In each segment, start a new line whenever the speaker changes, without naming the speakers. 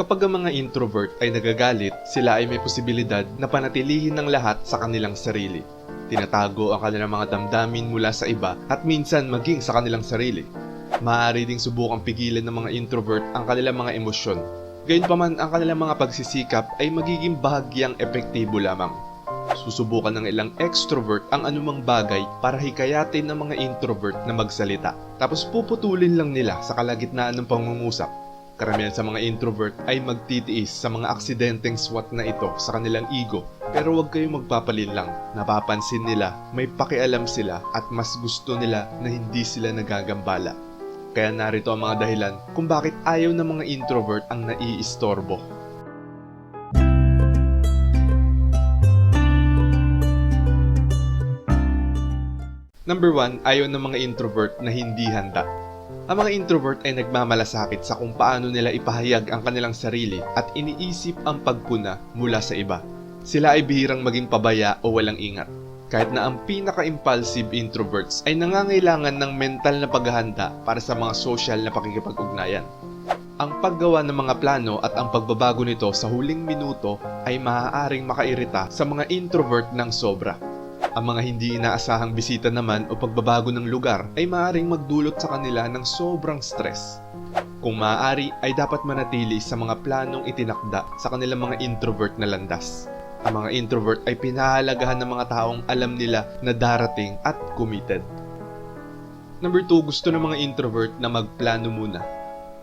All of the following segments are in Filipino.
Kapag ang mga introvert ay nagagalit, sila ay may posibilidad na panatilihin ng lahat sa kanilang sarili. Tinatago ang kanilang mga damdamin mula sa iba at minsan maging sa kanilang sarili. Maaari ding subukang pigilan ng mga introvert ang kanilang mga emosyon. Gayunpaman ang kanilang mga pagsisikap ay magiging bahagyang epektibo lamang. Susubukan ng ilang extrovert ang anumang bagay para hikayatin ng mga introvert na magsalita. Tapos puputulin lang nila sa kalagitnaan ng pangungusap. Karamihan sa mga introvert ay magtitiis sa mga aksidenteng swat na ito sa kanilang ego. Pero huwag kayong magpapalin lang. Napapansin nila, may pakialam sila at mas gusto nila na hindi sila nagagambala. Kaya narito ang mga dahilan kung bakit ayaw ng mga introvert ang naiistorbo. Number 1, ayaw ng mga introvert na hindi handa. Ang mga introvert ay nagmamalasakit sa kung paano nila ipahayag ang kanilang sarili at iniisip ang pagpuna mula sa iba. Sila ay bihirang maging pabaya o walang ingat. Kahit na ang pinaka-impulsive introverts ay nangangailangan ng mental na paghahanda para sa mga social na pakikipag-ugnayan. Ang paggawa ng mga plano at ang pagbabago nito sa huling minuto ay maaaring makairita sa mga introvert ng sobra. Ang mga hindi inaasahang bisita naman o pagbabago ng lugar ay maaaring magdulot sa kanila ng sobrang stress. Kung maaari ay dapat manatili sa mga planong itinakda sa kanilang mga introvert na landas. Ang mga introvert ay pinahalagahan ng mga taong alam nila na darating at committed. Number 2, gusto ng mga introvert na magplano muna.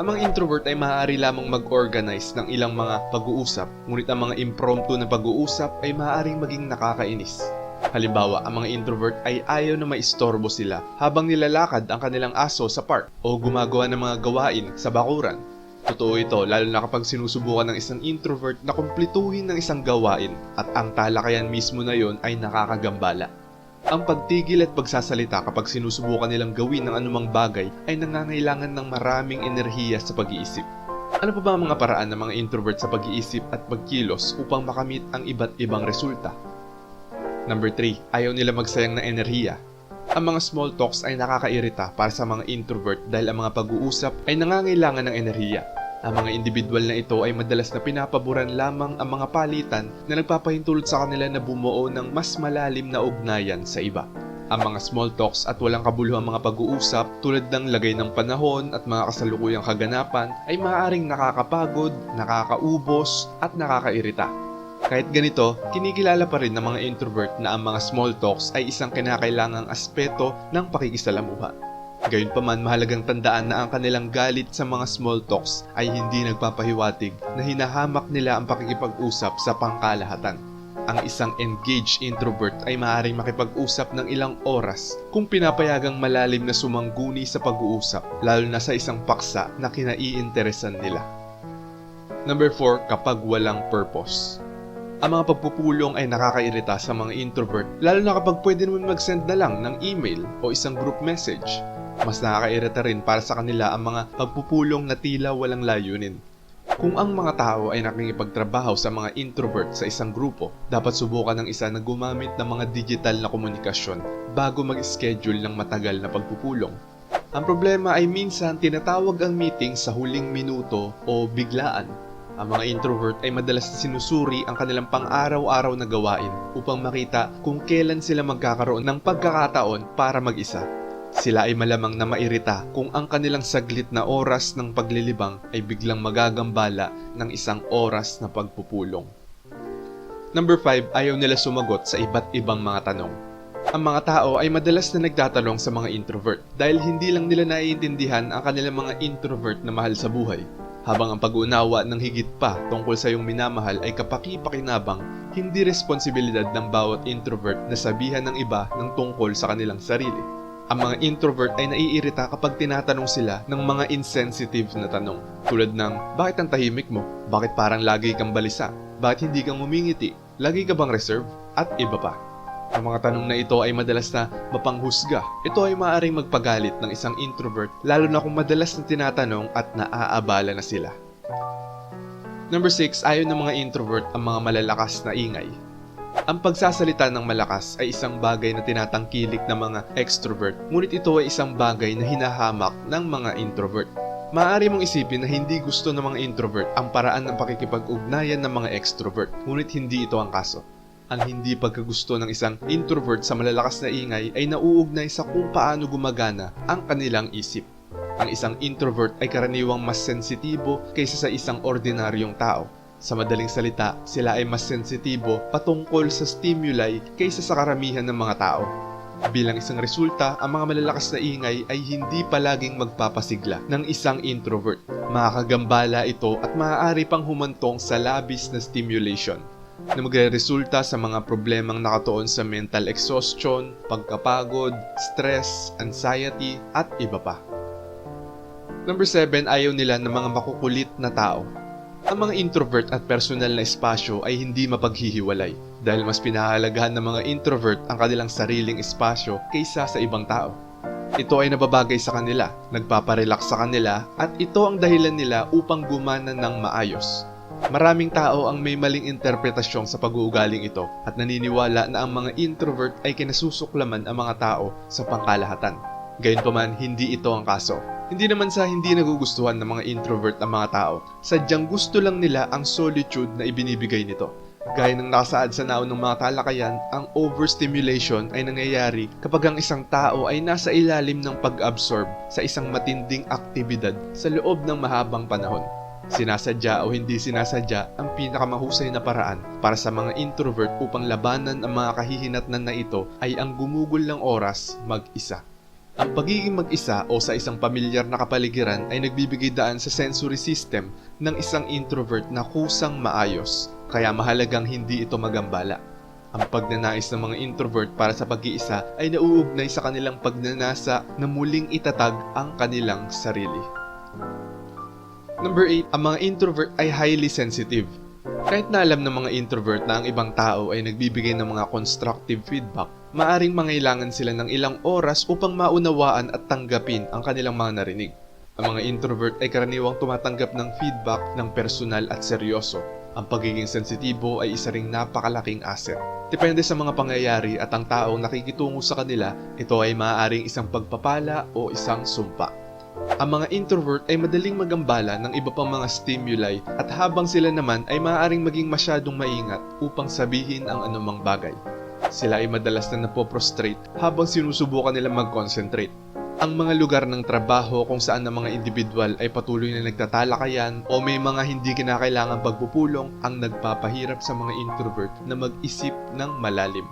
Ang mga introvert ay maaari lamang mag-organize ng ilang mga pag-uusap, ngunit ang mga impromptu na pag-uusap ay maaaring maging nakakainis. Halimbawa, ang mga introvert ay ayaw na maistorbo sila habang nilalakad ang kanilang aso sa park o gumagawa ng mga gawain sa bakuran. Totoo ito lalo na kapag sinusubukan ng isang introvert na kumplituhin ng isang gawain at ang talakayan mismo na yon ay nakakagambala. Ang pagtigil at pagsasalita kapag sinusubukan nilang gawin ng anumang bagay ay nangangailangan ng maraming enerhiya sa pag-iisip. Ano pa ba ang mga paraan ng mga introvert sa pag-iisip at pagkilos upang makamit ang iba't ibang resulta? Number 3, ayaw nila magsayang ng enerhiya. Ang mga small talks ay nakakairita para sa mga introvert dahil ang mga pag-uusap ay nangangailangan ng enerhiya. Ang mga individual na ito ay madalas na pinapaboran lamang ang mga palitan na nagpapahintulot sa kanila na bumuo ng mas malalim na ugnayan sa iba. Ang mga small talks at walang kabuluhang mga pag-uusap tulad ng lagay ng panahon at mga kasalukuyang kaganapan ay maaaring nakakapagod, nakakaubos at nakakairita. Kahit ganito, kinikilala pa rin ng mga introvert na ang mga small talks ay isang kinakailangang aspeto ng pakikisalamuha. Gayunpaman mahalagang tandaan na ang kanilang galit sa mga small talks ay hindi nagpapahiwatig na hinahamak nila ang pakikipag-usap sa pangkalahatan. Ang isang engaged introvert ay maaaring makipag-usap ng ilang oras kung pinapayagang malalim na sumangguni sa pag-uusap, lalo na sa isang paksa na kinaiinteresan nila. Number 4, kapag walang purpose. Ang mga pagpupulong ay nakakairita sa mga introvert, lalo na kapag pwede naman mag-send na lang ng email o isang group message. Mas nakakairita rin para sa kanila ang mga pagpupulong na tila walang layunin. Kung ang mga tao ay nakikipagtrabaho sa mga introvert sa isang grupo, dapat subukan ng isa na gumamit ng mga digital na komunikasyon bago mag-schedule ng matagal na pagpupulong. Ang problema ay minsan tinatawag ang meeting sa huling minuto o biglaan ang mga introvert ay madalas sinusuri ang kanilang pang-araw-araw na gawain upang makita kung kailan sila magkakaroon ng pagkakataon para mag-isa. Sila ay malamang na mairita kung ang kanilang saglit na oras ng paglilibang ay biglang magagambala ng isang oras na pagpupulong. Number 5, ayaw nila sumagot sa iba't ibang mga tanong. Ang mga tao ay madalas na nagtatanong sa mga introvert dahil hindi lang nila naiintindihan ang kanilang mga introvert na mahal sa buhay habang ang pag-unawa ng higit pa tungkol sa iyong minamahal ay kapaki-pakinabang, hindi responsibilidad ng bawat introvert na sabihan ng iba ng tungkol sa kanilang sarili. Ang mga introvert ay naiirita kapag tinatanong sila ng mga insensitive na tanong. Tulad ng, bakit ang tahimik mo? Bakit parang lagi kang balisa? Bakit hindi kang umingiti? Lagi ka bang reserve? At iba pa. Ang mga tanong na ito ay madalas na mapanghusga. Ito ay maaaring magpagalit ng isang introvert lalo na kung madalas na tinatanong at naaabala na sila. Number 6, ayaw ng mga introvert ang mga malalakas na ingay. Ang pagsasalita ng malakas ay isang bagay na tinatangkilik ng mga extrovert, ngunit ito ay isang bagay na hinahamak ng mga introvert. Maaari mong isipin na hindi gusto ng mga introvert ang paraan ng pakikipag-ugnayan ng mga extrovert, ngunit hindi ito ang kaso. Ang hindi pagkagusto ng isang introvert sa malalakas na ingay ay nauugnay sa kung paano gumagana ang kanilang isip. Ang isang introvert ay karaniwang mas sensitibo kaysa sa isang ordinaryong tao. Sa madaling salita, sila ay mas sensitibo patungkol sa stimuli kaysa sa karamihan ng mga tao. Bilang isang resulta, ang mga malalakas na ingay ay hindi palaging magpapasigla ng isang introvert. Makakagambala ito at maaari pang humantong sa labis na stimulation na magre-resulta sa mga problemang nakatuon sa mental exhaustion, pagkapagod, stress, anxiety, at iba pa. Number 7, ayaw nila ng mga makukulit na tao. Ang mga introvert at personal na espasyo ay hindi mapaghihiwalay dahil mas pinahahalagahan ng mga introvert ang kanilang sariling espasyo kaysa sa ibang tao. Ito ay nababagay sa kanila, nagpaparelax sa kanila at ito ang dahilan nila upang gumana ng maayos. Maraming tao ang may maling interpretasyon sa pag-uugaling ito at naniniwala na ang mga introvert ay kinasusuklaman ang mga tao sa pangkalahatan. Gayunpaman, hindi ito ang kaso. Hindi naman sa hindi nagugustuhan ng mga introvert ang mga tao, sadyang gusto lang nila ang solitude na ibinibigay nito. Gaya ng nakasaad sa naon ng mga talakayan, ang overstimulation ay nangyayari kapag ang isang tao ay nasa ilalim ng pag-absorb sa isang matinding aktibidad sa loob ng mahabang panahon. Sinasadya o hindi sinasadya ang pinakamahusay na paraan para sa mga introvert upang labanan ang mga kahihinatnan na ito ay ang gumugol ng oras mag-isa. Ang pagiging mag-isa o sa isang pamilyar na kapaligiran ay nagbibigay daan sa sensory system ng isang introvert na kusang maayos, kaya mahalagang hindi ito magambala. Ang pagnanais ng mga introvert para sa pag-iisa ay nauugnay sa kanilang pagnanasa na muling itatag ang kanilang sarili. Number 8, ang mga introvert ay highly sensitive. Kahit na alam ng mga introvert na ang ibang tao ay nagbibigay ng mga constructive feedback, maaring mangailangan sila ng ilang oras upang maunawaan at tanggapin ang kanilang mga narinig. Ang mga introvert ay karaniwang tumatanggap ng feedback ng personal at seryoso. Ang pagiging sensitibo ay isa ring napakalaking asset. Depende sa mga pangyayari at ang taong nakikitungo sa kanila, ito ay maaaring isang pagpapala o isang sumpa. Ang mga introvert ay madaling magambala ng iba pang mga stimuli at habang sila naman ay maaaring maging masyadong maingat upang sabihin ang anumang bagay. Sila ay madalas na napoprostrate habang sinusubukan nila mag-concentrate. Ang mga lugar ng trabaho kung saan ang mga individual ay patuloy na nagtatalakayan o may mga hindi kinakailangan pagpupulong ang nagpapahirap sa mga introvert na mag-isip ng malalim.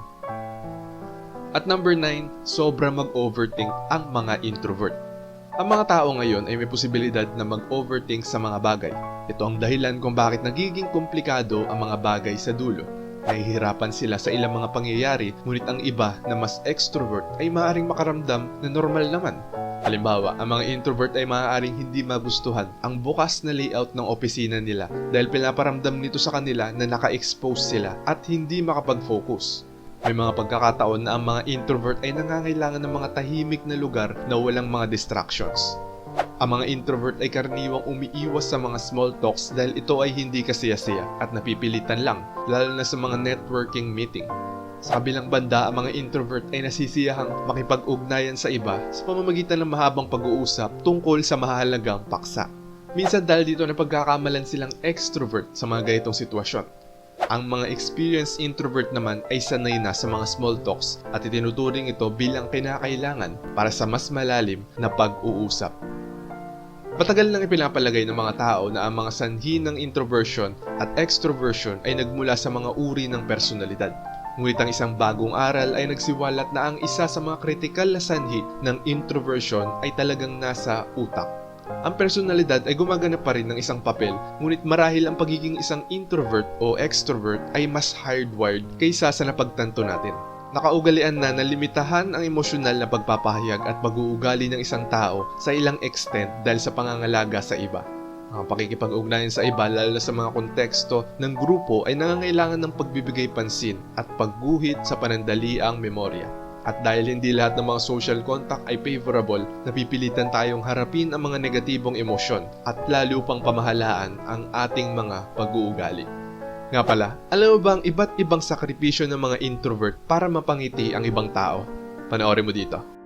At number 9, sobra mag-overthink ang mga introvert. Ang mga tao ngayon ay may posibilidad na mag-overthink sa mga bagay. Ito ang dahilan kung bakit nagiging komplikado ang mga bagay sa dulo. Nahihirapan sila sa ilang mga pangyayari, ngunit ang iba na mas extrovert ay maaaring makaramdam na normal naman. Halimbawa, ang mga introvert ay maaaring hindi magustuhan ang bukas na layout ng opisina nila dahil pinaparamdam nito sa kanila na naka-expose sila at hindi makapag-focus. May mga pagkakataon na ang mga introvert ay nangangailangan ng mga tahimik na lugar na walang mga distractions. Ang mga introvert ay karaniwang umiiwas sa mga small talks dahil ito ay hindi kasiyasiya at napipilitan lang, lalo na sa mga networking meeting. Sa kabilang banda, ang mga introvert ay nasisiyahang makipag-ugnayan sa iba sa pamamagitan ng mahabang pag-uusap tungkol sa mahalagang paksa. Minsan dahil dito na pagkakamalan silang extrovert sa mga ganitong sitwasyon. Ang mga experienced introvert naman ay sanay na sa mga small talks at itinuturing ito bilang kinakailangan para sa mas malalim na pag-uusap. Matagal nang ipinapalagay ng mga tao na ang mga sanhi ng introversion at extroversion ay nagmula sa mga uri ng personalidad. Ngunit ang isang bagong aral ay nagsiwalat na ang isa sa mga kritikal na sanhi ng introversion ay talagang nasa utak. Ang personalidad ay gumagana pa rin ng isang papel, ngunit marahil ang pagiging isang introvert o extrovert ay mas hardwired kaysa sa napagtanto natin. Nakaugalian na na limitahan ang emosyonal na pagpapahayag at pag-uugali ng isang tao sa ilang extent dahil sa pangangalaga sa iba. Ang pakikipag-ugnayan sa iba lalo sa mga konteksto ng grupo ay nangangailangan ng pagbibigay pansin at pagguhit sa panandaliang memorya. At dahil hindi lahat ng mga social contact ay favorable, napipilitan tayong harapin ang mga negatibong emosyon at lalo pang pamahalaan ang ating mga pag-uugali. Nga pala, alam mo ba ang iba't ibang sakripisyo ng mga introvert para mapangiti ang ibang tao? Panoorin mo dito.